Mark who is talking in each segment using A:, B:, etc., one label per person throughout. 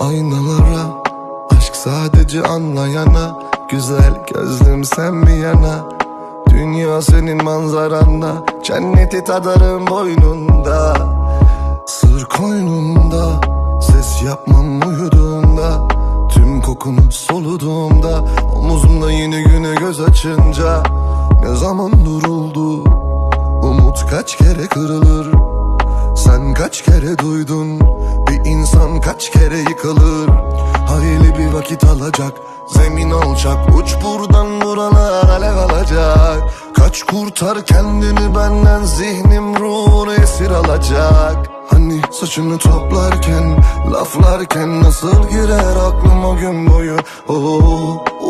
A: aynalara Aşk sadece anlayana Güzel gözlüm sen bir yana? Dünya senin manzaranda Cenneti tadarım boynunda. Sır koynunda Ses yapmam uyuduğumda Tüm kokunu soluduğumda Omuzumda yeni güne göz açınca Ne zaman duruldu? Umut kaç kere kırılır? Sen kaç kere duydun insan kaç kere yıkılır? Hayli bir vakit alacak Zemin alçak. Uç buradan buralar alev alacak. Kaç kurtar kendini benden Zihnim ruhunu esir alacak. Hani saçını toplarken Laflarken nasıl girer aklım o gün boyu? Oh,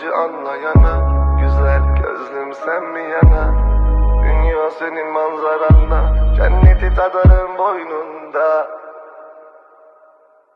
A: Sadece anlayana Güzel gözlüm sen mi yana? Dünya senin manzaranda Cenneti tadarım boynunda